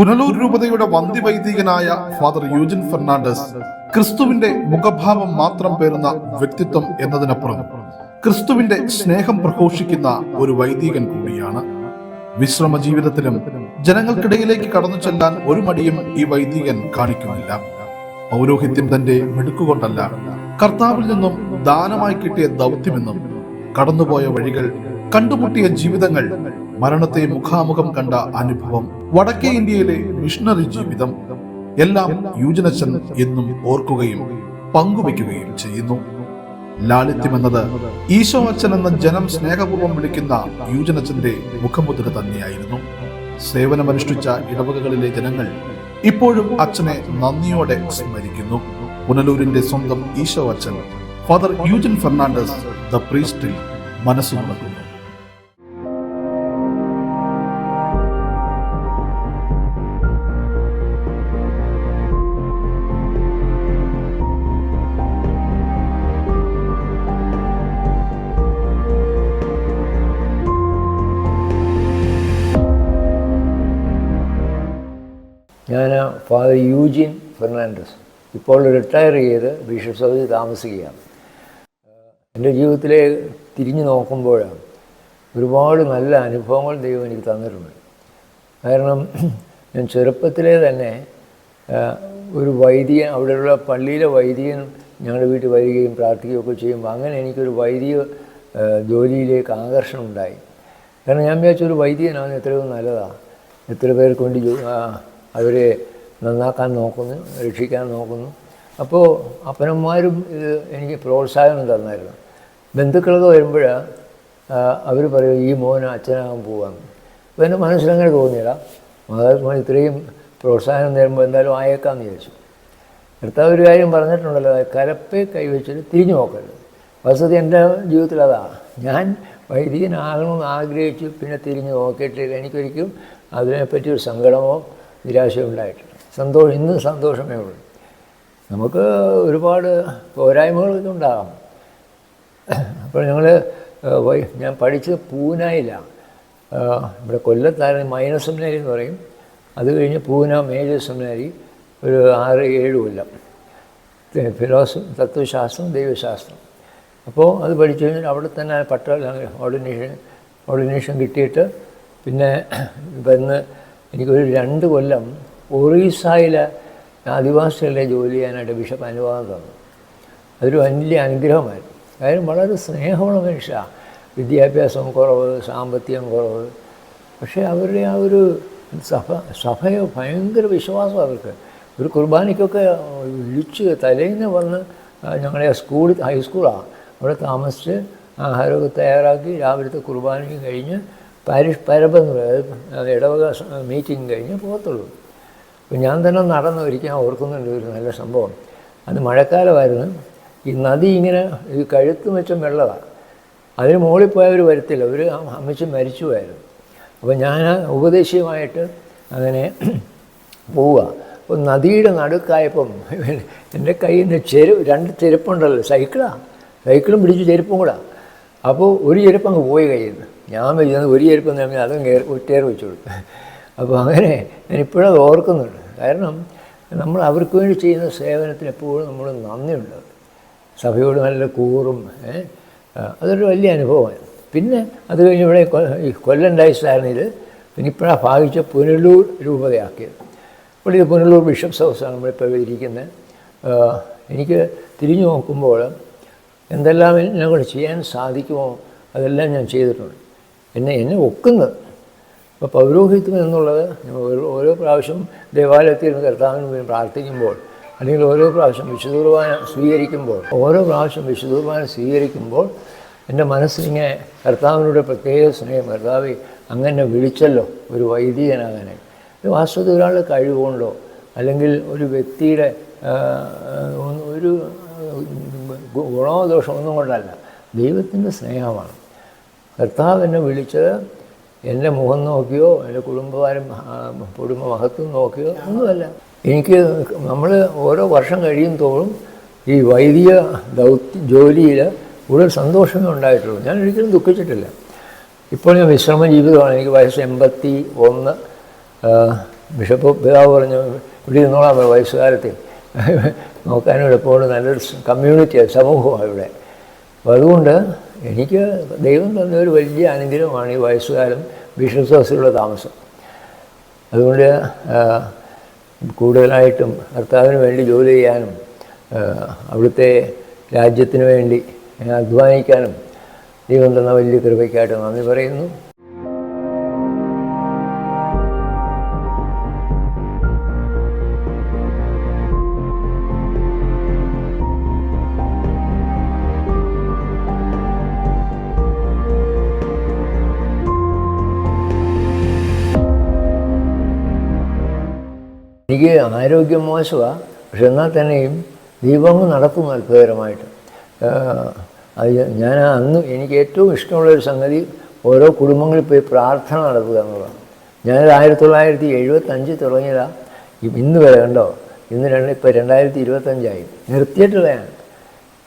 പുനലൂർ രൂപതയുടെ വന്ധ്യവൈദികനായ ഫാദർ യൂജിൻ ഫെർണാണ്ടസ് ക്രിസ്തുവിന്റെ മുഖഭാവം മാത്രം പേരുന്ന വ്യക്തിത്വം എന്നതിനപ്പുറം ക്രിസ്തുവിന്റെ സ്നേഹം പ്രഘോഷിക്കുന്ന ഒരു വൈദികൻ കൂടിയാണ്. വിശ്രമ ജീവിതത്തിലും ജനങ്ങൾക്കിടയിലേക്ക് കടന്നു ചെല്ലാൻ ഒരു മടിയും ഈ വൈദികൻ കാണിക്കുന്നില്ല. പൗരോഹിത്യം തന്റെ മിടുക്കുകൊണ്ടല്ല കർത്താവിൽ നിന്നും ദാനമായി കിട്ടിയ ദൗത്യമെന്നും കടന്നുപോയ വഴികൾ കണ്ടുമുട്ടിയ ജീവിതങ്ങൾ മരണത്തെ മുഖാമുഖം കണ്ട അനുഭവം. വടക്കേ ഇന്ത്യയിലെ മിഷണറി ജീവിതം എല്ലാം യൂജനച്ചൻ എന്നും ഓർക്കുകയും പങ്കുവയ്ക്കുകയും ചെയ്യുന്നു. ലാളിത്യം എന്നത് ഈശോ അച്ഛൻ എന്ന ജനം സ്നേഹപൂർവം വിളിക്കുന്ന യൂജനച്ചന്റെ മുഖമുദ്ര തന്നെയായിരുന്നു. സേവനമനുഷ്ഠിച്ച ഇടവകകളിലെ ജനങ്ങൾ ഇപ്പോഴും അച്ഛനെ നന്ദിയോടെ സ്മരിക്കുന്നു. പുനലൂരിന്റെ സ്വന്തം ഈശോ അച്ഛൻ ഫാദർ യൂജൻ ഫെർണാണ്ടസ് ദ പ്രീസ്റ്റിൽ മനസ്സു ഫാദർ യൂജിൻ ഫെർണാണ്ടസ് ഇപ്പോൾ റിട്ടയർ ചെയ്ത് ബിഷപ്പ് സൗദി താമസിക്കുകയാണ്. എന്റെ ജീവിതത്തിലെ തിരിഞ്ഞു നോക്കുമ്പോഴാണ് ഒരുപാട് നല്ല അനുഭവങ്ങൾ ദൈവം എനിക്ക് തന്നിട്ടുണ്ട്. കാരണം ഞാൻ ചെറുപ്പത്തിലേ തന്നെ ഒരു വൈദികൻ അവിടെയുള്ള പള്ളിയിലെ വൈദികൻ ഞങ്ങളുടെ വീട്ടിൽ വരികയും പ്രാർത്ഥിക്കുകയൊക്കെ ചെയ്യുമ്പോൾ അങ്ങനെ എനിക്കൊരു വൈദിക ജോലിയിലേക്ക് ആകർഷണം ഉണ്ടായി. കാരണം ഞാൻ വിചാരിച്ച ഒരു വൈദികനാണ് എത്രയോ നല്ലതാണ് എത്ര പേർക്ക് വേണ്ടി അവരെ നന്നാക്കാൻ നോക്കുന്നു രക്ഷിക്കാൻ നോക്കുന്നു. അപ്പോൾ അപ്പനന്മാരും ഇത് എനിക്ക് പ്രോത്സാഹനം തന്നായിരുന്നു. ബന്ധുക്കളൊക്കെ വരുമ്പോഴാണ് അവർ പറയും ഈ മോൻ അച്ഛനാകാൻ പോവാന്ന്. അപ്പോൾ എന്റെ മനസ്സിലങ്ങനെ തോന്നിയില്ല മാതാപിതാക്കൾ ഇത്രയും പ്രോത്സാഹനം തരുമ്പോൾ എന്തായാലും ആയേക്കാമെന്ന് വിചാരിച്ചു. കർത്താവ് ഒരു കാര്യം പറഞ്ഞിട്ടുണ്ടല്ലോ കലപ്പെ കൈവച്ചിട്ട് തിരിഞ്ഞു നോക്കരുത്. വസതി എന്റെ ജീവിതത്തിൽ അതാ. ഞാൻ വൈദികനാകണമെന്ന് ആഗ്രഹിച്ചു പിന്നെ തിരിഞ്ഞു നോക്കിയിട്ട് എനിക്കൊരിക്കലും അതിനെപ്പറ്റി ഒരു സങ്കടമോ നിരാശയോ ഉണ്ടായിട്ടില്ല. സന്തോഷം ഇന്ന് സന്തോഷമേ ഉള്ളൂ. നമുക്ക് ഒരുപാട് പോരായ്മകളൊക്കെ ഉണ്ടാകാം. അപ്പോൾ ഞങ്ങൾ ഞാൻ പഠിച്ചത് പൂനായിലാണ് ഇവിടെ കൊല്ലത്തായിരുന്നു മൈനസ് സെമിനാരി എന്ന് പറയും. അത് കഴിഞ്ഞ് പൂന മേജർ സെമിനാരി ഒരു ആറ് ഏഴ് കൊല്ലം. ഫിലോസഫി തത്വശാസ്ത്രം ദൈവശാസ്ത്രം. അപ്പോൾ അത് പഠിച്ചു കഴിഞ്ഞാൽ അവിടെ തന്നെ പട്ട ഓർഡിനേഷൻ ഓർഡിനേഷൻ കിട്ടിയിട്ട് പിന്നെ വന്ന് എനിക്കൊരു രണ്ട് കൊല്ലം ഒറീസയിലെ ആദിവാസികളുടെ ജോലി ചെയ്യാനായിട്ട് ബിഷപ്പ് അനുവാദം തന്നു. അതൊരു വലിയ അനുഗ്രഹമായിരുന്നു. കാര്യം വളരെ സ്നേഹമുള്ള മനുഷ്യ വിദ്യാഭ്യാസം കുറവ് സാമ്പത്തികം കുറവ്. പക്ഷേ അവരുടെ ആ ഒരു സഭ സഭയോ ഭയങ്കര വിശ്വാസം അവർക്ക്. ഒരു കുർബാനയ്ക്കൊക്കെ വിളിച്ച് തലേന്ന് വന്ന് ഞങ്ങളെ സ്കൂൾ ഹൈസ്കൂളാണ് അവിടെ താമസിച്ച് ആഹാരമൊക്കെ തയ്യാറാക്കി രാവിലത്തെ കുർബാനയും കഴിഞ്ഞ് പാരിഷ് പരബെന്ന് ഇടവക മീറ്റിംഗ് കഴിഞ്ഞ് പോകത്തുള്ളൂ. ഞാൻ തന്നെ നടന്നു ഒരിക്കൽ ഓർക്കുന്നുണ്ട് ഒരു നല്ല സംഭവം. അത് മഴക്കാലമായിരുന്നു. ഈ നദി ഇങ്ങനെ ഈ കഴുത്ത് വെച്ച വെള്ളമാണ് അതിന് മുകളിൽ പോയവർ വരത്തില്ല. ഒരു അമ്മച്ചി മരിച്ചു പോയായിരുന്നു അപ്പോൾ ഞാൻ ഉപദേശീയമായിട്ട് അങ്ങനെ പോവുക. അപ്പോൾ നദിയുടെ നടുക്കായപ്പം എന്റെ കയ്യിൽ നിന്ന് ചെരു രണ്ട് ചെരുപ്പുണ്ടല്ലോ. സൈക്കിളാണ് സൈക്കിളും പിടിച്ച് ചെരുപ്പും കൂടെ. അപ്പോൾ ഒരു ചെരുപ്പ് അങ്ങ് പോയി കയ്യിൽ നിന്ന്. ഞാൻ വിചാരിച്ചത് ഒരു ചെരുപ്പ് പറഞ്ഞാൽ അതും കയറി ഒറ്റയേറി വെച്ചു കൊടുത്തു അപ്പോൾ അങ്ങനെ ഞാനിപ്പോഴത് ഓർക്കുന്നുണ്ട്. കാരണം നമ്മൾ അവർക്ക് വേണ്ടി ചെയ്യുന്ന സേവനത്തിന് എപ്പോഴും നമ്മൾ നന്ദിയുണ്ട്. സഭയോട് നല്ല കൂറും അതൊരു വലിയ അനുഭവമാണ് പിന്നെ അത് കഴിഞ്ഞ് ഇവിടെ ഈ കൊല്ലം ഡയസാരനിൽ പിന്നെ ഇപ്പോഴാണ് ഭാഗിച്ച പുനലൂർ രൂപതയാക്കിയത്. അപ്പോൾ ഇത് പുനലൂർ ബിഷപ്സ് ഹൗസാണ് നമ്മളിപ്പോൾ ഇരിക്കുന്നത്. എനിക്ക് തിരിഞ്ഞു നോക്കുമ്പോൾ എന്തെല്ലാം എന്നെ കൊണ്ട് ചെയ്യാൻ സാധിക്കുമോ അതെല്ലാം ഞാൻ ചെയ്തിട്ടുണ്ട്. എന്നെ എന്നെ ഒക്കുന്നത് അപ്പോൾ പൗരോഹിത്യം എന്നുള്ളത് ഓരോ പ്രാവശ്യം ദേവാലയത്തിൽ ഇരുന്ന് കർത്താവിന് വേണ്ടി പ്രാർത്ഥിക്കുമ്പോൾ അല്ലെങ്കിൽ ഓരോ പ്രാവശ്യം വിശുദ്ധുർബാന സ്വീകരിക്കുമ്പോൾ ഓരോ പ്രാവശ്യം വിശുദ്ധുർബാന സ്വീകരിക്കുമ്പോൾ എന്റെ മനസ്സിലിങ്ങനെ കർത്താവിനോട് പ്രത്യേക സ്നേഹം കർത്താവ് അങ്ങനെ വിളിച്ചല്ലോ ഒരു വൈദികനാകാനെ വാസ്തവത്തിൽ ഒരാളുടെ കഴിവുകൊണ്ടോ അല്ലെങ്കിൽ ഒരു വ്യക്തിയുടെ ഒരു ഗുണോ ദോഷമൊന്നും കൊണ്ടല്ല. ദൈവത്തിന്റെ സ്നേഹമാണ്. കർത്താവ് എന്നെ വിളിച്ചത് എന്റെ മുഖം നോക്കിയോ എന്റെ കുടുംബകാരം കുടുംബ മഹത്വം നോക്കിയോ ഒന്നുമല്ല. എനിക്ക് നമ്മൾ ഓരോ വർഷം കഴിയും തോറും ഈ വൈദിക ദൗത്യ ജോലിയിൽ കൂടുതൽ സന്തോഷമേ ഉണ്ടായിട്ടുള്ളൂ. ഞാൻ ഒരിക്കലും ദുഃഖിച്ചിട്ടില്ല. ഇപ്പോൾ ഞാൻ വിശ്രമ ജീവിതമാണ്. എനിക്ക് വയസ്സ് എൺപത്തി ഒന്ന് ബിഷപ്പ് പിതാവ് പറഞ്ഞു ഇവിടെ ഇരുന്നോളാം വയസ്സുകാലത്ത്. നോക്കാനും എളുപ്പമുണ്ട്. നല്ലൊരു കമ്മ്യൂണിറ്റിയാണ് സമൂഹമാണ് ഇവിടെ. അപ്പോൾ അതുകൊണ്ട് എനിക്ക് ദൈവം തന്ന ഒരു വലിയ അനുഗ്രഹമാണ് ഈ വയസ്സുകാലം ബിഷപ്പ് താമസം. അതുകൊണ്ട് കൂടുതലായിട്ടും കർത്താവിന് വേണ്ടി ജോലി ചെയ്യാനും അവിടുത്തെ രാജ്യത്തിന് വേണ്ടി അധ്വാനിക്കാനും ദൈവം തന്ന വലിയ കൃപയ്ക്കായിട്ട് നന്ദി പറയുന്നു. എനിക്ക് ആരോഗ്യം മോശമാണ് പക്ഷെ എന്നാൽ തന്നെയും ദീപങ്ങൾ നടക്കുന്നു അത്ഭുതകരമായിട്ട്. അത് ഞാൻ അന്ന് എനിക്ക് ഏറ്റവും ഇഷ്ടമുള്ളൊരു സംഗതി ഓരോ കുടുംബങ്ങളിൽ പോയി പ്രാർത്ഥന നടത്തുക എന്നുള്ളതാണ്. ഞാനത് ആയിരത്തി തൊള്ളായിരത്തി എഴുപത്തഞ്ചിൽ തുടങ്ങിയതാണ് ഇന്ന് വരെ കണ്ടോ? ഇന്ന് രണ്ട് ഇപ്പോൾ രണ്ടായിരത്തി ഇരുപത്തഞ്ചായി നിർത്തിയിട്ടുള്ളതാണ്.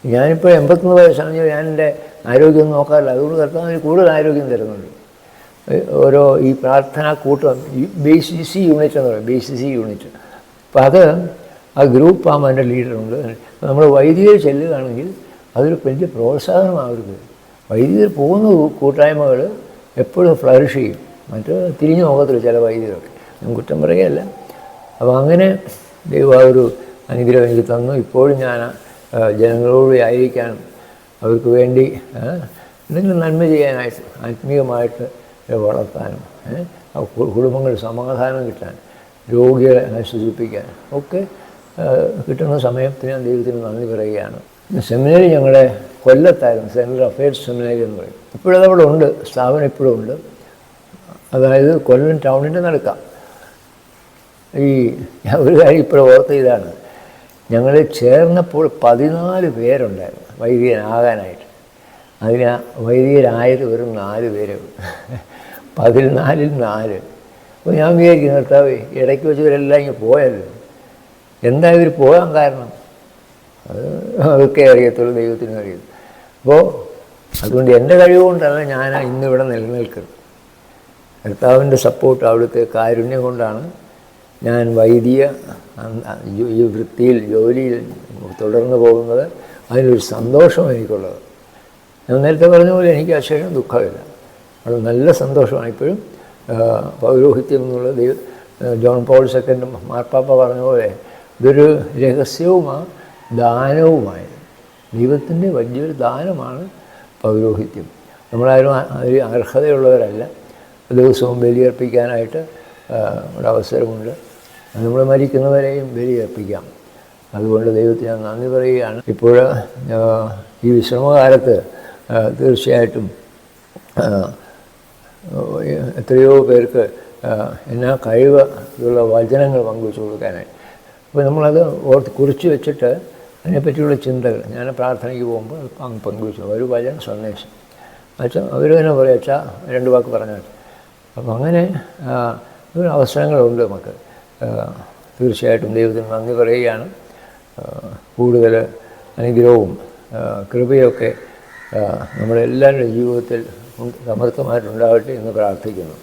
ഞാനിപ്പോൾ എൺപത്തൊന്ന് വയസ്സാണെങ്കിൽ ഞാൻ എന്റെ ആരോഗ്യം നോക്കാറില്ല. അതുകൊണ്ട് കർത്താവിന് കൂടുതൽ ആരോഗ്യം തരുന്നുണ്ട്. ഓരോ ഈ പ്രാർത്ഥനാ കൂട്ടം ബി സി സി യൂണിറ്റ് എന്ന് പറയും ബി സി സി യൂണിറ്റ്. അപ്പം അത് ആ ഗ്രൂപ്പ് ആകുമ്പോൾ അതിന്റെ ലീഡറുണ്ട് നമ്മൾ വൈദികർ ചെല്ലുകയാണെങ്കിൽ അതൊരു വലിയ പ്രോത്സാഹനമാണ് അവർക്ക് വൈദികർ പോകുന്ന കൂട്ടായ്മകൾ എപ്പോഴും ഫ്ലറിഷ് ചെയ്യും. മറ്റ് തിരിഞ്ഞു നോക്കത്തില്ല ചില വൈദികരൊക്കെ ഞാൻ കുറ്റം പറയുകയല്ല. അപ്പോൾ അങ്ങനെ ദൈവം ആ ഒരു അനുഗ്രഹം എനിക്ക് തന്നു. ഇപ്പോഴും ഞാൻ ആ, ജനങ്ങളോട് ആയിരിക്കാനും അവർക്ക് വേണ്ടി ആ, എന്തെങ്കിലും നന്മ ചെയ്യാനായിട്ട് ആത്മീയമായിട്ട് വളർത്താനും കുടുംബങ്ങൾ ആ സമാധാനം കിട്ടാൻ രോഗികളെ ആശ്വസിപ്പിക്കാൻ. ഒക്കെ കിട്ടുന്ന സമയത്ത് ഞാൻ ദൈവത്തിന് നന്ദി പറയുകയാണ്. സെമിനാരി ഞങ്ങളുടെ കൊല്ലത്തായിരുന്നു സെൻട്രൽ അഫയേഴ്സ് സെമിനാരി എന്ന് പറയും. ഇപ്പോഴത് അവിടെ ഉണ്ട് സ്ഥാപനം ഇപ്പോഴും ഉണ്ട്. അതായത് കൊല്ലം ടൗണിന്റെ നടക്കാം. ഈ ഒരു കാര്യം ഇപ്പോഴും ഓർത്ത ഇതാണ്. ഞങ്ങൾ ചേർന്നപ്പോൾ പതിനാല് പേരുണ്ടായിരുന്നു വൈദികനാകാനായിട്ട്. അതിന് വൈദികരായത് വെറും നാല് പേരേ പതിനാലിൽ നാല്. അപ്പോൾ ഞാൻ വിചാരിക്കുന്നു കർത്താവ് ഇടയ്ക്ക് വെച്ച് ഇവരെല്ലാം ഇങ്ങനെ പോയല്ലോ എന്താ ഇവർ പോകാൻ കാരണം? അത് അതൊക്കെ അറിയത്തുള്ളൂ ദൈവത്തിനും അറിയത്തു അപ്പോൾ അതുകൊണ്ട് എന്റെ കഴിവ് കൊണ്ടല്ല ഞാൻ ഇന്നിവിടെ നിലനിൽക്കുന്നത്. കർത്താവിന്റെ സപ്പോർട്ട് അവിടുത്തെ കാരുണ്യം കൊണ്ടാണ് ഞാൻ വൈദിക ഈ വൃത്തിയിൽ ജോലിയിൽ തുടർന്ന് പോകുന്നത്. അതിനൊരു സന്തോഷം എനിക്കുള്ളത്. ഞാൻ നേരത്തെ പറഞ്ഞ പോലെ എനിക്ക് അശേഷം ദുഃഖമില്ല. അത് നല്ല സന്തോഷമാണ് ഇപ്പോഴും. പൗരോഹിത്യം എന്നുള്ളത് ജോൺ പോൾ സെക്കൻഡ് മാർപ്പാപ്പ പറഞ്ഞ പോലെ ഇതൊരു രഹസ്യവുമാണ് ദാനവുമായത് ദൈവത്തിന്റെ വലിയൊരു ദാനമാണ് പൗരോഹിത്യം. നമ്മളാരും ഒരു അർഹതയുള്ളവരല്ല. ദിവസവും ബലിയർപ്പിക്കാനായിട്ട് ഒരു അവസരമുണ്ട്. നമ്മൾ മരിക്കുന്നവരെയും ബലിയർപ്പിക്കാം അതുകൊണ്ട് ദൈവത്തിന് ഞാൻ നന്ദി പറയുകയാണ്. ഇപ്പോൾ ഈ വിശ്രമകാലത്ത് തീർച്ചയായിട്ടും എത്രയോ പേർക്ക് എന്നാ കഴിവ് ഉള്ള വചനങ്ങൾ പങ്കുവെച്ചു കൊടുക്കാനായി. അപ്പോൾ നമ്മളത് ഓർത്ത് കുറിച്ച് വെച്ചിട്ട് അതിനെപ്പറ്റിയുള്ള ചിന്തകൾ ഞാൻ പ്രാർത്ഥനയ്ക്ക് പോകുമ്പോൾ അങ്ങ് പങ്ക് പങ്കുവെച്ചു. ഒരു വചന സന്ദേശം. അച്ഛൻ അവർ തന്നെ പറയും അച്ഛാ രണ്ട് വാക്ക് പറഞ്ഞാൽ അപ്പം അങ്ങനെ ഒരു അവസരങ്ങളുണ്ട് നമുക്ക്. തീർച്ചയായിട്ടും ദൈവത്തിന് നന്ദി പറയുകയാണ്. കൂടുതൽ അനുഗ്രഹവും കൃപയൊക്കെ നമ്മുടെ എല്ലാവരുടെ ജീവിതത്തിൽ സമർത്ഥമായിട്ടുണ്ടാവട്ടെ എന്ന് പ്രാർത്ഥിക്കുന്നു.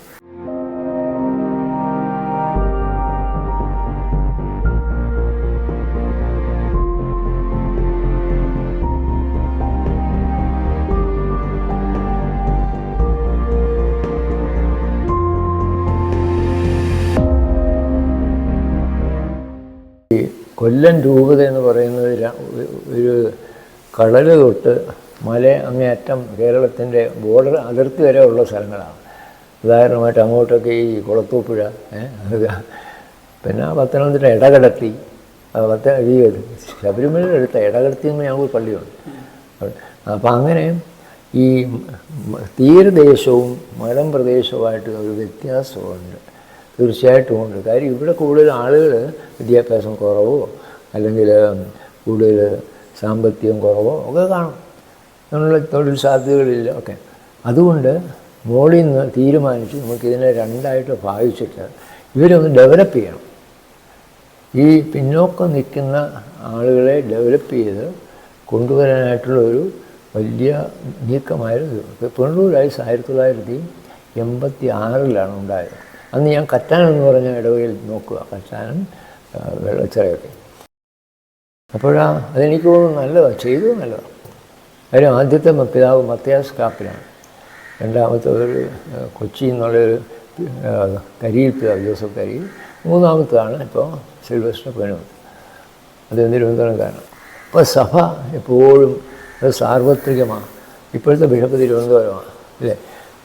കൊല്ലം രൂപത എന്ന് പറയുന്നത് ഒരു കടൽ തൊട്ട് മല അങ്ങേയറ്റം കേരളത്തിന്റെ ബോർഡർ അതിർത്തി വരെ ഉള്ള സ്ഥലങ്ങളാണ്. ഉദാഹരണമായിട്ട് അങ്ങോട്ടൊക്കെ ഈ കുളത്തൂപ്പുഴ പിന്നെ പത്തനംതിട്ട ഇടകടത്തി പത്ത ഈ ശബരിമലയുടെ അടുത്ത ഇടകടത്തി എന്ന് ഞങ്ങൾക്ക് പള്ളിയുണ്ട്. അപ്പം അങ്ങനെ ഈ തീരദേശവും മലം പ്രദേശവുമായിട്ട് ഒരു വ്യത്യാസമുണ്ട്. തീർച്ചയായിട്ടും ഉണ്ട്. കാര്യം ഇവിടെ കൂടുതൽ ആളുകൾ വിദ്യാഭ്യാസം കുറവോ അല്ലെങ്കിൽ കൂടുതൽ സാമ്പത്തികം കുറവോ ഒക്കെ കാണും. അങ്ങനെയുള്ള തൊഴിൽ സാധ്യതകളില്ല. ഒക്കെ അതുകൊണ്ട് മോളിൽ നിന്ന് തീരുമാനിച്ചു നമുക്കിതിനെ രണ്ടായിട്ട് ഭാഗിച്ചിട്ട് ഇവരൊന്ന് ഡെവലപ്പ് ചെയ്യണം. ഈ പിന്നോക്കം നിൽക്കുന്ന ആളുകളെ ഡെവലപ്പ് ചെയ്ത് കൊണ്ടുവരാനായിട്ടുള്ള ഒരു വലിയ നീക്കമായിരുന്നു പിണറൂർ റൈസ് ആയിരത്തി തൊള്ളായിരത്തി എൺപത്തി ആറിലാണ് ഉണ്ടായത്. അന്ന് ഞാൻ കറ്റാനം എന്ന് പറഞ്ഞ ഇടവകയിൽ നോക്കുക. കറ്റാനം വെള്ളച്ചിറയൊക്കെ അപ്പോഴാ അതെനിക്ക് തോന്നുന്നു നല്ലതാണ് ചെയ്തത് നല്ലതാണ് കാര്യം ആദ്യത്തെ പിതാവ് മത്യാസ് കാപ്പിലാണ് രണ്ടാമത്തെ ഒരു കൊച്ചി എന്നുള്ളൊരു കരിയിൽ പിതാവ് ജോസഫ് കരിയിൽ. മൂന്നാമത്തതാണ് ഇപ്പോൾ സിൽവസ്റ്റർ പേണു അത് തിരുവനന്തപുരംകാരാണ് അപ്പോൾ സഭ എപ്പോഴും അത് സാർവത്രികമാണ്. ഇപ്പോഴത്തെ ബിഷപ്പ് തിരുവനന്തപുരമാണ് അല്ലേ?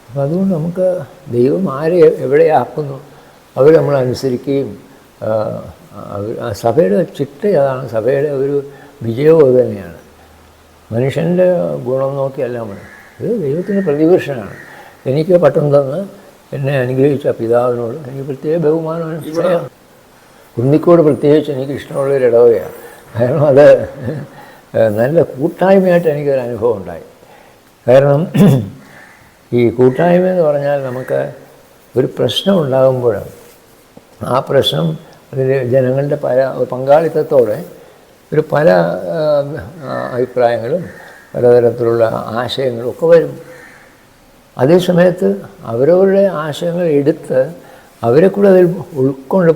അപ്പം അതുകൊണ്ട് നമുക്ക് ദൈവം ആരെ എവിടെയാക്കുന്നു അവർ നമ്മൾ അനുസരിക്കുകയും അവർ- സഭയുടെ ചിട്ട അതാണ്. സഭയുടെ ഒരു വിജയവും തന്നെയാണ്. മനുഷ്യന്റെ ഗുണം നോക്കിയല്ല നമ്മൾ ഇത് ദൈവത്തിന്റെ പ്രതിപുരുഷനാണ്. എനിക്ക് പട്ടം തന്ന് എന്നെ അനുഗ്രഹിച്ച പിതാവിനോട് എനിക്ക് പ്രത്യേക ബഹുമാനം കുന്നിക്കോട് പ്രത്യേകിച്ച് എനിക്ക് ഇഷ്ടമുള്ളൊരു ഇടവകയാണ്. കാരണം അത് നല്ല കൂട്ടായ്മയായിട്ട് എനിക്കൊരു അനുഭവം ഉണ്ടായി. കാരണം ഈ കൂട്ടായ്മ എന്ന് പറഞ്ഞാൽ നമുക്ക് ഒരു പ്രശ്നം ഉണ്ടാകുമ്പോഴാണ്. ആ പ്രശ്നം അതിൽ ജനങ്ങളുടെ പല പങ്കാളിത്തത്തോടെ ഒരു പല അഭിപ്രായങ്ങളും പലതരത്തിലുള്ള ആശയങ്ങളും ഒക്കെ വരും. അതേ സമയത്ത് അവരവരുടെ ആശയങ്ങൾ എടുത്ത് അവരെ കൂടെ അതിൽ ഉൾക്കൊണ്ട്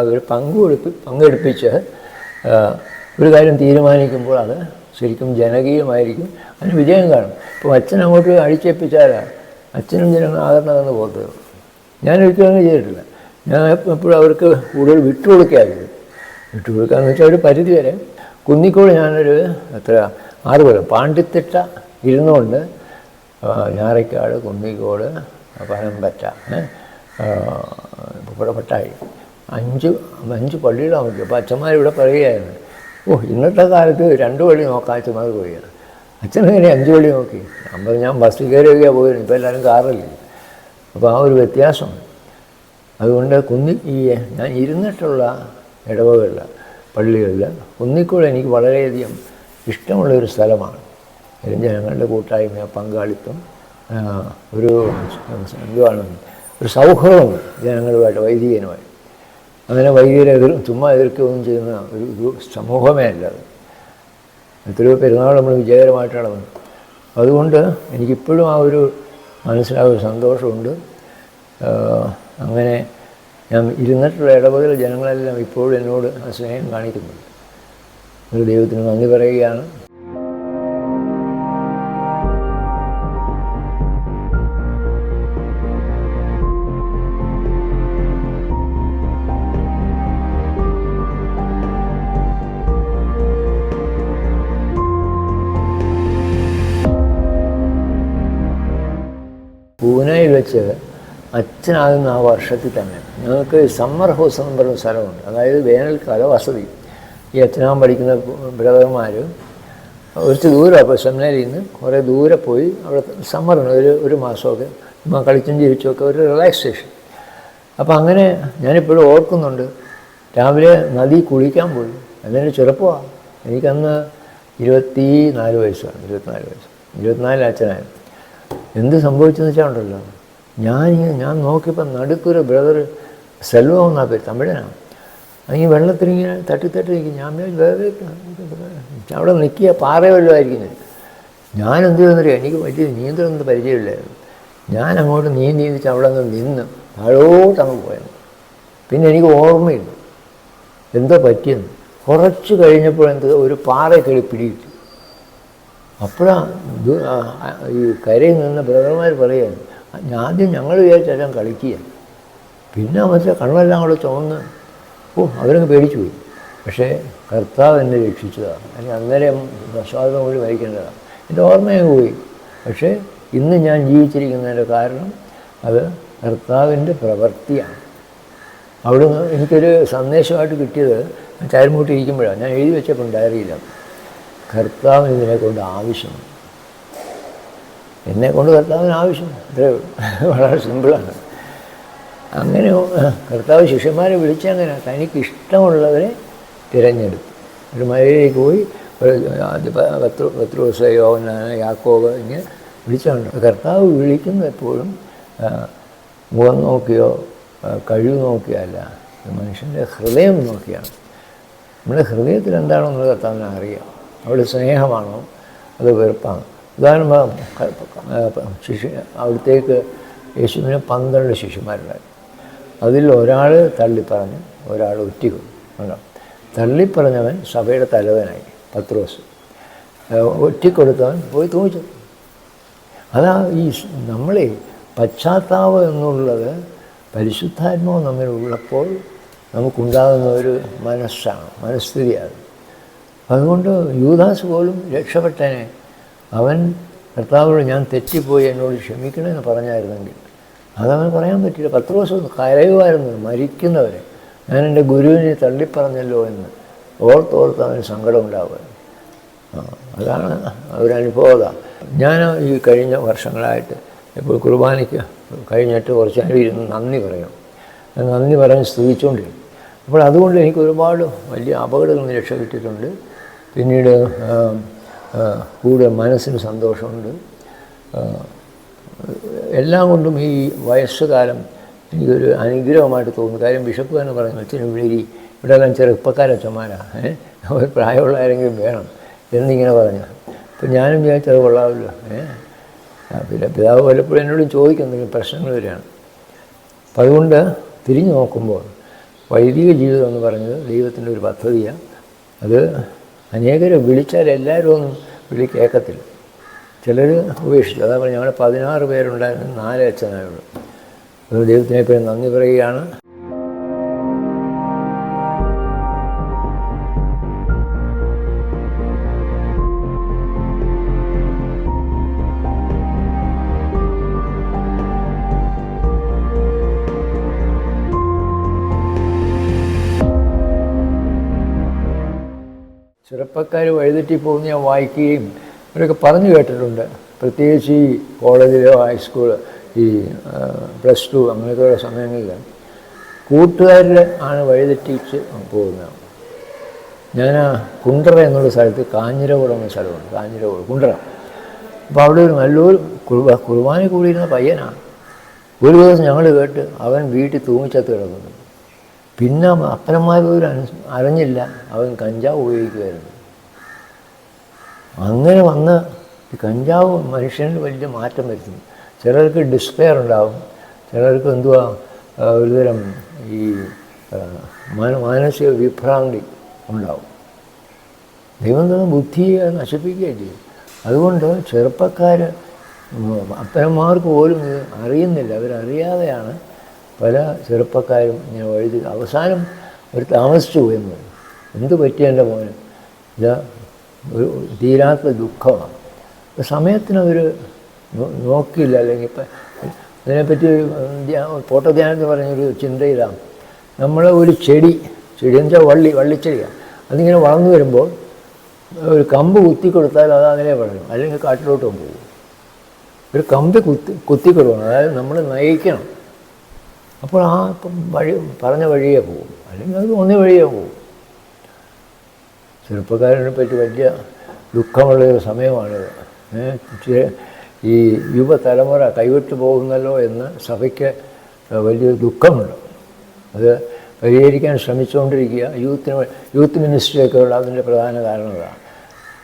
അവർ പങ്കുകൊടുപ്പി പങ്കെടുപ്പിച്ച് ഒരു കാര്യം തീരുമാനിക്കുമ്പോൾ അത് ശരിക്കും ജനകീയമായിരിക്കും. അതിന് വിജയം കാണും. ഇപ്പോൾ അച്ഛൻ അങ്ങോട്ട് അടിച്ചേൽപ്പിച്ചാൽ അച്ഛനും ജനങ്ങൾ ആകരണമെന്ന് പോകത്തേ ഞാനൊരിക്കലും ചെയ്തിട്ടില്ല. ഞാൻ എപ്പോഴും അവർക്ക് കൂടുതൽ വിട്ടുകൊടുക്കുകയായിരുന്നു. വിട്ടുകൊടുക്കാന്ന് വെച്ചാൽ ഒരു പരിധി വരെ. കുന്നിക്കോട് ഞാനൊരു എത്ര ആറ് കൊല്ലം പാണ്ടിത്തിട്ട ഇരുന്നുകൊണ്ട് ഞാറയ്ക്കാട് കുന്നിക്കോട് പനമ്പറ്റ പുറപ്പെട്ടായി. ഇവിടെ അഞ്ച് അഞ്ച് പള്ളികളാണ് നോക്കി അപ്പോൾ അച്ഛന്മാരിവിടെ പറയുകയായിരുന്നു. ഓ ഇന്നത്തെ കാലത്ത് രണ്ട് പള്ളി നോക്കാൻ അച്ഛന്മാർ പോവുകയാണ് അച്ഛനെങ്ങനെ അഞ്ച് പള്ളി നോക്കി. പറഞ്ഞു ഞാൻ ബസ്സിൽ കയറിയൊക്കെയാണ് പോയിരുന്നു ഇപ്പോൾ എല്ലാവരും കാറില്ല? അപ്പോൾ ആ ഒരു വ്യത്യാസം. അതുകൊണ്ട് കുന്നി ഈ ഞാൻ ഇരുന്നിട്ടുള്ള ഇടവകളിൽ പള്ളികളിൽ കുന്നിക്കോട് എനിക്ക് വളരെയധികം ഇഷ്ടമുള്ളൊരു സ്ഥലമാണ്. ജനങ്ങളുടെ കൂട്ടായ്മ പങ്കാളിത്തം ഒരു എന്തുവാണ്? ഒരു സൗഹൃദം ജനങ്ങളുമായിട്ട് വൈദികനുമായി അങ്ങനെ വൈദികരെ എതിർ ചുമ്മാ എതിർക്കുകയൊന്നും ചെയ്യുന്ന ഒരു ഒരു സമൂഹമേ അല്ല അത് എത്രയോ പെരുന്നാൾ നമ്മൾ വിജയകരമായിട്ടാണ് വന്നത്. അതുകൊണ്ട് എനിക്കിപ്പോഴും ആ ഒരു മനസ്സിലായ ഒരു സന്തോഷമുണ്ട്. അങ്ങനെ ഞാൻ ഇരുന്നിട്ടുള്ള ഇടപെടൽ ജനങ്ങളെല്ലാം ഇപ്പോഴും എന്നോട് ആ സ്നേഹം കാണിക്കുന്നുണ്ട്. ഒരു ദൈവത്തിന് നന്ദി പറയുകയാണ്. പൂനെയിൽ വെച്ച് അച്ഛനാകുന്ന ആ വർഷത്തിൽ തന്നെ. ഞങ്ങൾക്ക് സമ്മർ ഹൗസ് എന്ന് പറയുന്ന സ്ഥലമുണ്ട്. അതായത് വേനൽക്കാല വസതി. ഈ അച്ഛനാൻ പഠിക്കുന്ന ബ്രദർമാർ കുറച്ച് ദൂരം അപ്പോൾ സെമിനാരിൽ നിന്ന് കുറേ ദൂരെ പോയി അവിടെ സമ്മറിന് ഒരു ഒരു മാസമൊക്കെ ചുമ്മാ കളിച്ചും ജീവിച്ചുമൊക്കെ ഒരു റിലാക്സേഷൻ അപ്പോൾ അങ്ങനെ ഞാനിപ്പോഴും ഓർക്കുന്നുണ്ട്. രാവിലെ നദി കുളിക്കാൻ പോയി. അതെന്റെ ചെറുപ്പമാണ്. എനിക്കന്ന് ഇരുപത്തി നാല് വയസ്സാണ് ഇരുപത്തിനാല് വയസ്സ്. ഇരുപത്തിനാലിൽ അച്ഛനായിരുന്നു എന്ത് സംഭവിച്ചെന്ന് വെച്ചാൽ ഉണ്ടല്ലോ. ഞാൻ ഞാൻ നോക്കിയപ്പോൾ നടുക്കൊരു ബ്രദർ സെൽവം എന്നാ പേര് തമിഴനാണ്. ഈ വെള്ളത്തിലിങ്ങനെ തട്ടി തട്ടി നിൽക്കും. ഞാൻ വേറെ അവിടെ നിൽക്കിയ പാറ വല്ലതായിരിക്കുന്നത് ഞാൻ എന്ത് ചെയ്യുന്നറിയാം എനിക്ക് വലിയ നീന്തലൊന്നും പരിചയമില്ലായിരുന്നു. ഞാൻ അങ്ങോട്ട് നീന്തി നീന്തിച്ച് അവിടെ നിന്ന് നിന്ന് താഴോട്ട് അങ്ങ് പോയത്. പിന്നെ എനിക്ക് ഓർമ്മയില്ല. എന്താ പറ്റിയെന്ന്. കുറച്ച് കഴിഞ്ഞപ്പോൾ എന്ത് ഒരു പാറ കയറി പിടികിട്ടി. അപ്പോഴാണ് ഈ കരയിൽ നിന്ന് ബ്രദർമാർ പറയുകയാണ് ആദ്യം ഞങ്ങൾ വിചാരിച്ചെല്ലാം കളിക്കുക പിന്നെ മറ്റേ കണ്ണെല്ലാം കൂടെ ചുമന്ന് ഓ അവരങ്ങ് പേടിച്ചു പോയി. പക്ഷേ കർത്താവ് എന്നെ രക്ഷിച്ചതാണ് അല്ലെങ്കിൽ അന്നേരം പ്രസാദം കൂടി വഹിക്കേണ്ടതാണ് എന്റെ ഓർമ്മയങ്ങ് പോയി. പക്ഷേ ഇന്ന് ഞാൻ ജീവിച്ചിരിക്കുന്നതിന്റെ കാരണം അത് കർത്താവിന്റെ പ്രവൃത്തിയാണ്. അവിടുന്ന് എനിക്കൊരു സന്ദേശമായിട്ട് കിട്ടിയത് ഞാൻ ചാരുമൂട്ടി ഇരിക്കുമ്പോഴാണ്. ഞാൻ എഴുതി വെച്ചപ്പോൾ ഡയറിയില്ല കർത്താവിന് ഇതിനെക്കൊണ്ട് ആവശ്യമുണ്ട് എന്നെ കൊണ്ട് കർത്താവിന് ആവശ്യം ഇത്രേ. വളരെ സിമ്പിളാണ്. അങ്ങനെ കർത്താവ് ശിഷ്യന്മാരെ വിളിച്ചങ്ങനെ തനിക്ക് ഇഷ്ടമുള്ളവരെ തിരഞ്ഞെടുത്തു. ഒരു മലയിലേക്ക് പോയി പത്ത് പത്ത് ദിവസം ഇങ്ങനെ വിളിച്ചുകൊണ്ട് കർത്താവ് വിളിക്കുന്ന എപ്പോഴും മുഖം നോക്കിയോ കഴിവ് നോക്കിയോ അല്ല മനുഷ്യന്റെ ഹൃദയം നോക്കിയാണ്. നമ്മുടെ ഹൃദയത്തിൽ എന്താണോ എന്ന് കർത്താവിനെ അറിയാം. അവിടെ സ്നേഹമാണോ അത് വെറുപ്പാണ്? ഉദാഹരണം ശിഷ്യ അവിടത്തേക്ക് യേശുവിന് പന്ത്രണ്ട് ശിശുമാരുണ്ടായി അതിൽ ഒരാൾ തള്ളിപ്പറഞ്ഞു ഒരാൾ ഒറ്റിക്കും ഉണ്ടോ തള്ളിപ്പറഞ്ഞവൻ സഭയുടെ തലവനായി പത്രോസ്. ഏഹ് ഒറ്റിക്കൊടുത്തവൻ പോയി തോന്നിച്ചു അതാ ഈ നമ്മളെ പശ്ചാത്താപം എന്നുള്ളത് പരിശുദ്ധാത്മാവ് നമ്മിലുള്ളപ്പോൾ നമുക്കുണ്ടാകുന്ന ഒരു മനസ്സാണ് മനസ്ഥിതിയാണ് അതുകൊണ്ട് യൂദാസ് പോലും രക്ഷപ്പെട്ടനെ അവൻ കർത്താവോട് ഞാൻ തെറ്റിപ്പോയി എന്നോട് ക്ഷമിക്കണമെന്ന് പറഞ്ഞായിരുന്നെങ്കിൽ അതവൻ പറയാൻ പറ്റില്ല. പത്ത് ദിവസം കരയുമായിരുന്നു മരിക്കുന്നവരെ. ഞാൻ എന്റെ ഗുരുവിനെ തള്ളിപ്പറഞ്ഞല്ലോ എന്ന് ഓർത്തോർത്ത് അവന് സങ്കടം ഉണ്ടാവുക അതാണ് അവരനുഭവത. ഞാൻ ഈ കഴിഞ്ഞ വർഷങ്ങളായിട്ട് ഇപ്പോൾ കുർബാനയ്ക്ക് കഴിഞ്ഞിട്ട് കുറച്ച് നേരം ഇരുന്ന് നന്ദി പറയും നന്ദി പറഞ്ഞ് സ്തുതിച്ചുകൊണ്ടിരുന്നു അപ്പോൾ അതുകൊണ്ട് എനിക്ക് ഒരുപാട് വലിയ അപകടങ്ങളിൽ രക്ഷപ്പെട്ടിട്ടുണ്ട് പിന്നീട് കൂടെ മനസ്സിന് സന്തോഷമുണ്ട്. എല്ലാം കൊണ്ടും ഈ വയസ്സുകാലം എനിക്കൊരു അനുഗ്രഹമായിട്ട് തോന്നുന്നു. കാര്യം ബിഷപ്പ് തന്നെ പറഞ്ഞു അച്ഛനും വിളി ഇവിടെ എല്ലാം ചെറുപ്പക്കാരച്ഛന്മാരാ ഒരു പ്രായമുള്ള ആരെങ്കിലും വേണം എന്നിങ്ങനെ പറഞ്ഞു അപ്പം ഞാനും വിചാരിച്ചത് കൊള്ളാമല്ലോ പിന്നെ പിതാവ് പലപ്പോഴും എന്നോടും ചോദിക്കുന്ന പ്രശ്നങ്ങൾ വരികയാണ്. അപ്പം അതുകൊണ്ട് തിരിഞ്ഞു നോക്കുമ്പോൾ വൈദിക ജീവിതം എന്ന് പറഞ്ഞത് ദൈവത്തിന്റെ ഒരു പദ്ധതിയാണ്. അത് അനേകരെ വിളിച്ചാൽ എല്ലാവരും ഒന്നും വിളി കേൾക്കത്തില്ല. ചിലർ ഉപേക്ഷിച്ചു. അതാ പറഞ്ഞു ഞങ്ങൾ പതിനാറ് പേരുണ്ടായിരുന്നു നാല് അച്ഛനായുള്ളൂ ദൈവത്തിനെ പേര് നന്ദി പറയുകയാണ്. ചെറുപ്പക്കാർ വഴിതെറ്റി പോകുന്ന ഞാൻ വായിക്കുകയും അവരൊക്കെ പറഞ്ഞു കേട്ടിട്ടുണ്ട്. പ്രത്യേകിച്ച് ഈ കോളേജിലോ ഹൈസ്കൂൾ ഈ പ്ലസ് ടു അങ്ങനെയൊക്കെയുള്ള സമയങ്ങളിൽ കൂട്ടുകാരിൽ ആണ് വഴിതെറ്റിച്ച് പോകുന്നത്. ഞാൻ ആ കുണ്ടറ എന്നുള്ള സ്ഥലത്ത് കാഞ്ഞിരകുളം എന്ന സ്ഥലമുണ്ട്. കാഞ്ഞിരകുളം കുണ്ടറ. അപ്പോൾ അവിടെ ഒരു നല്ലൊരു കുർബ കുർബാന കൂടിയിരുന്ന പയ്യനാണ്. ഒരു ദിവസം ഞങ്ങൾ കേട്ട് അവൻ വീട്ടിൽ തൂങ്ങിച്ചത്ത് കിടക്കുന്നു. പിന്നെ അപ്പനന്മാർ പോലും അറിഞ്ഞില്ല അവൻ കഞ്ചാവ് ഉപയോഗിക്കുമായിരുന്നു അങ്ങനെ വന്ന് കഞ്ചാവ് മനുഷ്യനിൽ വലിയ മാറ്റം വരുത്തുന്നു. ചിലർക്ക് ഡിസ്പെയർ ഉണ്ടാവും. ചിലർക്ക് എന്തുവാ ഒരുതരം ഈ മാന- മാനസിക വിഭ്രാന്തി ഉണ്ടാവും. ദൈവം തന്നെ ബുദ്ധിയെ നശിപ്പിക്കുകയും ചെയ്യും അതുകൊണ്ട് ചെറുപ്പക്കാർ അത്തരന്മാർക്ക് പോലും ഇത് അറിയുന്നില്ല. അവരറിയാതെയാണ് പല ചെറുപ്പക്കാരും ഇങ്ങനെ വഴുതി അവസാനം ഒരു താമസിച്ചു പോയെന്ന് എന്ത് പറ്റിയ എന്റെ മോന്? ഇത് ഒരു തീരാത്ത ദുഃഖമാണ്. സമയത്തിന് സമയത്തിനവർ നോക്കിയില്ല. അല്ലെങ്കിൽ ഇപ്പം അതിനെപ്പറ്റി ഫോട്ടോധ്യാനം എന്ന് പറഞ്ഞൊരു ചിന്തയിലാണ്. നമ്മൾ ഒരു ചെടി ചെടി എന്ന് വെച്ചാൽ വള്ളി വള്ളിച്ചെടിയാണ് അതിങ്ങനെ വളർന്നു വരുമ്പോൾ ഒരു കമ്പ് കുത്തി കൊടുത്താൽ അത് അങ്ങനെ വളരും. അല്ലെങ്കിൽ കാട്ടിലോട്ട് പോകും ഒരു കമ്പ് കുത്തി കുത്തി കൊടുക്കണം. അതായത് നമ്മൾ നയിക്കണം. അപ്പോൾ ആ വഴി പറഞ്ഞ വഴിയേ പോകും. അല്ലെങ്കിൽ അത് ഒന്നേ വഴിയേ പോകും. ചെറുപ്പക്കാരനെ പറ്റി വലിയ ദുഃഖമുള്ള ഒരു സമയമാണിത്. ഈ യുവതലമുറ കൈവിട്ടു പോകുന്നല്ലോ എന്ന് സഭയ്ക്ക് വലിയൊരു ദുഃഖമുണ്ട്. അത് പരിഹരിക്കാൻ ശ്രമിച്ചുകൊണ്ടിരിക്കുക. യൂത്തിന് യൂത്ത് മിനിസ്ട്രിയൊക്കെ ഉള്ള അതിന്റെ പ്രധാന കാരണം അതാണ്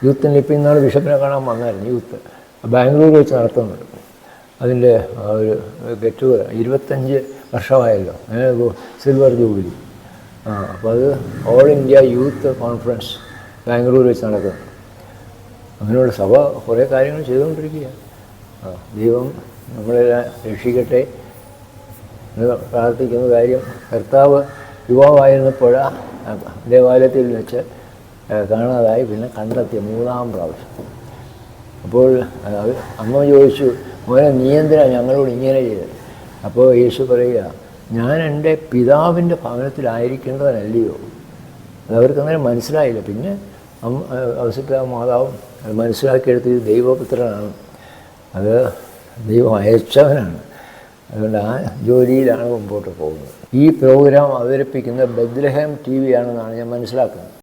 യൂത്തിന് ഇപ്പം ഇന്നാൾ ബിഷപ്പിനെ കാണാൻ വന്നായിരുന്നു യൂത്ത്. ബാംഗ്ലൂർ വെച്ച് നടത്തുന്നുണ്ട്. അതിന്റെ ഒരു ഗെറ്റ് ടുഗദർ ഇരുപത്തഞ്ച് വർഷമായല്ലോ. Silver jubilee. ആ അപ്പോൾ അത് all India youth conference Bangalore വെച്ച് നടക്കുന്നത്. അങ്ങനെയുള്ള സഭ കുറേ കാര്യങ്ങൾ ചെയ്തുകൊണ്ടിരിക്കുക ആ ദൈവം നമ്മളെ രക്ഷിക്കട്ടെ. എന്ന് പ്രാർത്ഥിക്കുന്ന കാര്യം കർത്താവ് യുവാവായിരുന്നപ്പോൾ ദേവാലയത്തിൽ വെച്ച് കാണാതായി. പിന്നെ കണ്ടെത്തിയ മൂന്നാം പ്രാവശ്യം. അപ്പോൾ അമ്മ ചോദിച്ചു മോനെ നീ എന്തിനാ ഞങ്ങളോട് ഇങ്ങനെ ചെയ്തത്? അപ്പോൾ യേശു പറയുക ഞാൻ എന്റെ പിതാവിന്റെ ഭവനത്തിലായിരിക്കേണ്ടതല്ലയോ അത് അവർക്ക് മനസ്സിലായില്ല. പിന്നെ ഔസപ്പിതാവ് മാതാവും മനസ്സിലാക്കിയെടുത്ത് ദൈവപുത്രനാണ് അത് ദൈവം അയച്ചവനാണ് അതുകൊണ്ട് ആ ജോലിയിലാണ് മുമ്പോട്ട് പോകുന്നത് ഈ പ്രോഗ്രാം അവതരിപ്പിക്കുന്ന ബദ്രഹം ടി വി ആണെന്നാണ് ഞാൻ മനസ്സിലാക്കുന്നത്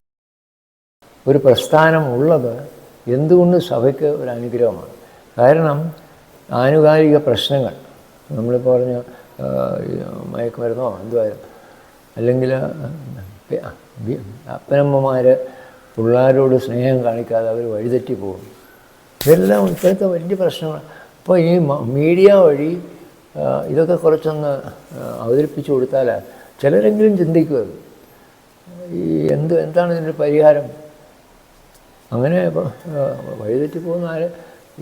ഒരു പ്രസ്ഥാനം ഉള്ളത് എന്തുകൊണ്ട് സഭയ്ക്ക് ഒരു അനുഗ്രഹമാണ് കാരണം ആനുകാലിക പ്രശ്നങ്ങൾ നമ്മളിപ്പോൾ പറഞ്ഞ മയക്കുമരുന്നോ എന്തുവായിരുന്നു അല്ലെങ്കിൽ അപ്പനമ്മമാർ പിള്ളേരോട് സ്നേഹം കാണിക്കാതെ അവർ വഴിതെറ്റി പോകും ഇതെല്ലാം ഇപ്പോഴത്തെ വലിയ പ്രശ്നമാണ്. അപ്പോൾ ഈ മീഡിയ വഴി ഇതൊക്കെ കുറച്ചൊന്ന് അവതരിപ്പിച്ചു കൊടുത്താൽ ചിലരെങ്കിലും ചിന്തിക്കുക ഈ എന്ത് എന്താണ് ഇതിന്റെ പരിഹാരം? അങ്ങനെ വഴിതെറ്റി പോകുന്ന ആര്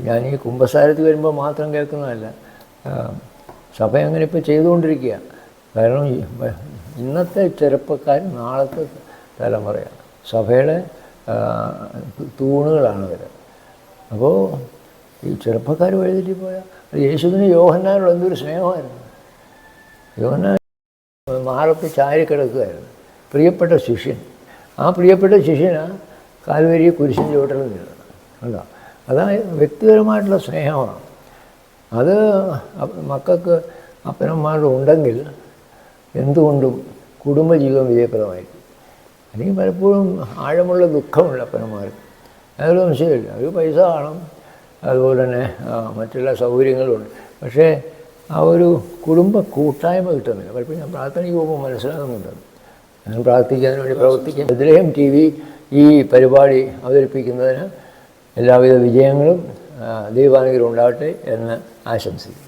ഞാൻ ഈ കുംഭസാരത്തിൽ വരുമ്പോൾ മാത്രം കേൾക്കുന്നതല്ല. സഭ അങ്ങനെ ഇപ്പോൾ ചെയ്തുകൊണ്ടിരിക്കുക കാരണം ഇന്നത്തെ ചെറുപ്പക്കാർ നാളത്തെ തലമുറയാണ്. സഭയുടെ തൂണുകളാണ് അവർ അപ്പോൾ ഈ ചെറുപ്പക്കാർ വഴിതെറ്റി പോയാൽ യേശുവിന് യോഹന്നാനുള്ള എന്തൊരു സ്നേഹമായിരുന്നു. യോഹന്നാൻ മാറത്ത് ചാരി കിടക്കുകയായിരുന്നു പ്രിയപ്പെട്ട ശിഷ്യൻ. ആ പ്രിയപ്പെട്ട ശിഷ്യനാ കാൽവരി കുരിശിൻ ചുവട്ടിൽ നിന്നത് അല്ല അതാ വ്യക്തിപരമായിട്ടുള്ള സ്നേഹമാണ്. അത് മക്കൾക്ക് അപ്പനന്മാരുടെ ഉണ്ടെങ്കിൽ എന്തുകൊണ്ടും കുടുംബജീവിതം വിജയപ്രദമായിരിക്കും. എനിക്ക് പലപ്പോഴും ആഴമുള്ള ദുഃഖമുള്ള അപ്പനന്മാർക്ക് അതൊരു സംശയമില്ല. അവർ പൈസ കാണും. അതുപോലെ തന്നെ മറ്റുള്ള സൗകര്യങ്ങളുണ്ട്. പക്ഷേ ആ ഒരു കുടുംബ കൂട്ടായ്മ കിട്ടുന്നില്ല. പലപ്പോഴും ഞാൻ പ്രാർത്ഥനയ്ക്ക് പോകുമ്പോൾ മനസ്സിലാകുന്നുണ്ട്. ഞാൻ പ്രാർത്ഥിക്കാൻ വേണ്ടി പ്രവർത്തിക്കും. ഇദ്ദേഹം ടി വി ഈ പരിപാടി അവതരിപ്പിക്കുന്നതിന് എല്ലാവിധ വിജയങ്ങളും ദൈവാനുഗ്രഹം ഉണ്ടാകട്ടെ എന്ന് ആശംസിക്കുന്നു.